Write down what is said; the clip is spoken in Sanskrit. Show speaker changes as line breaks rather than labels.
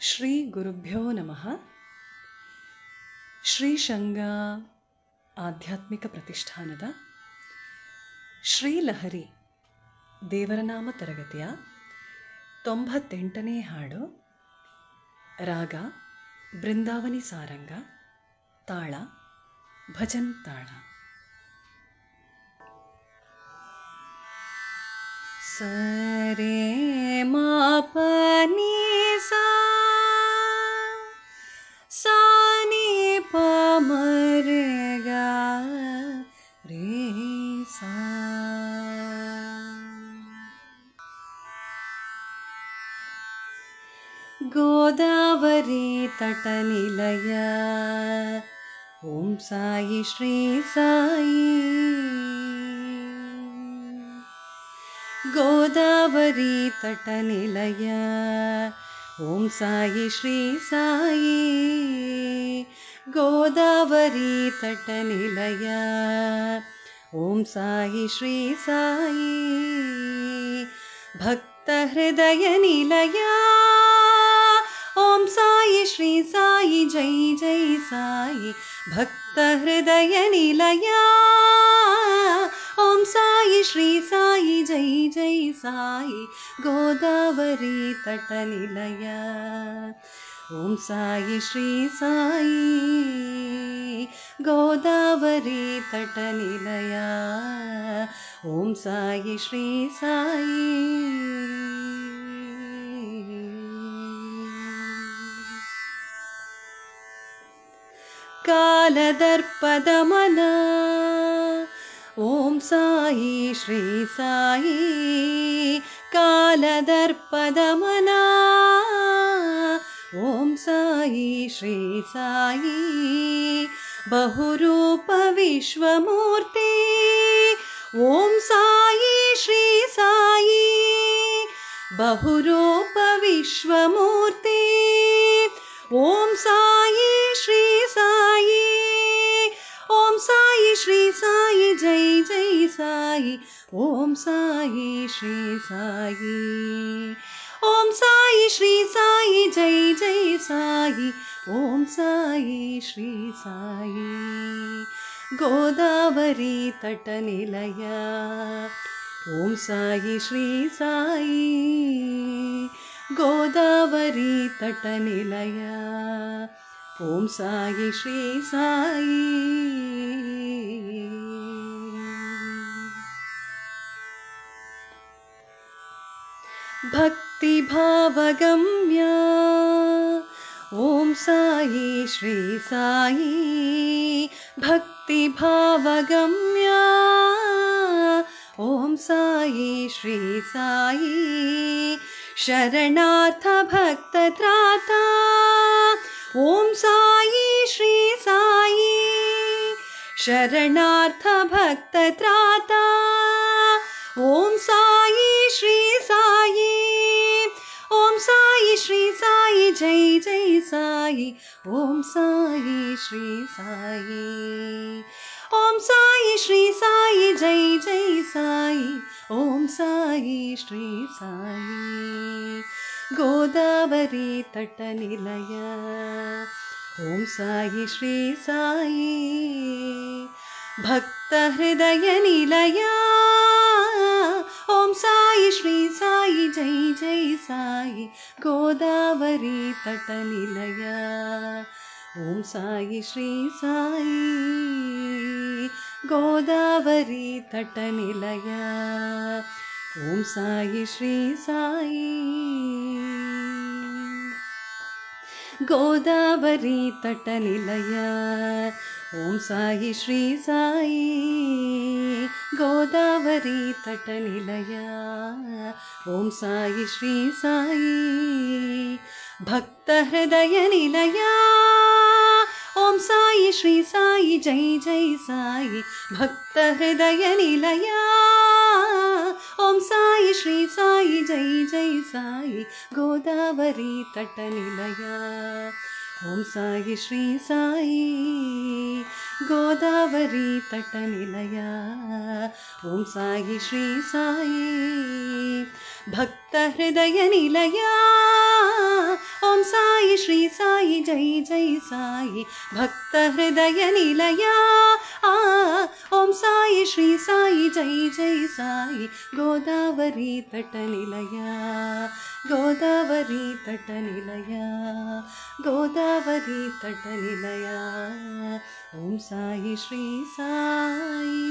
ಶ್ರೀಗುರುಭ್ಯೋ ನಮಃ ಶ್ರೀಶಂಗ ಆಧ್ಯಾತ್ಮಿಕ ಪ್ರತಿಷ್ಠಾನದ ಶ್ರೀಲಹರಿ ದೇವರನಾಮ ತರಗತಿಯ ತೊಂಬತ್ತೆಂಟನೇ ಹಾಡು ರಾಗ ಬೃಂದಾವನಿ ಸಾರಂಗ ತಾಳ ಭಜನ್ ತಾಳ ಸರೆ ಮಾಪನಿ रे गा रे सा। गोदावरी तटनिलय। ॐ साई श्री साई। गोदावरी तटनिलय। ॐ साई श्री साई। गोदावरी तटनिलय। ॐ साई श्री साई भक्तहृदयनिलया ॐ साई श्री साई जय जय साई भक्तहृदयनिलया ॐ साई श्री साई जय जय साई गोदावरी तटनिलया ॐ साई श्री साई। गोदावरी तटनिलया ॐ साई श्री साई। कालदर्पदमन। ॐ साई श्री साई। कालदर्पदमना ॐ साई श्री साई बहुरूपविश्वमूर्ति। ॐ साई साई बहुरूपविश्वमूर्ति। ॐ साई श्री साई ॐ साई श्री साई जय जय साई। ॐ साई श्री साई ॐ साई श्री साई जय जय साई। ॐ साई श्री साई। गोदावरी तटनिलय। ॐ साई श्री साई। गोदावरी तटनिलय। ॐ साई श्री साई भक्तिभावगम्य। ॐ साई श्री साई भक्तिभावगम्य। ॐ साई श्री साई शरणार्थभक्तत्राता ॐ साई श्री साई शरणार्थभक्तत्राता ॐ साई जय जय साई ॐ साई श्री साई। ॐ साई श्री साई जय जय साई ॐ साई श्री साई। गोदावरी तटनिलय ॐ साई श्री साई। भक्तहृदयनिलया ॐ साई श्री साई जय जय साई गोदावरी तटनिलया ॐ साई श्री साई गोदावरी तटनिलया ॐ साई श्री साई गोदावरी तटनिलय ॐ साई श्री साई गोदावरी तटनिलय। ॐ साई श्री साई भक्तहृदयनिलया ॐ साई श्री साई जय जय साई भक्तहृदयनिलया ॐ साई श्री साई जय जय साई गोदावरी तटनिलया। ॐ साई श्री साई गोदावरी तटनिलया ॐ साई, श्री साई। भक्तहृदयनिलया ॐ साई, श्री साई, जय जय साई। भक्तहृदयनिलया आ ॐ साई, श्री साई, जय जय साई। गोदावरी तटनिलया गोदावरी तटनिलया गोदावरी तटनिलया ॐ साई श्री साई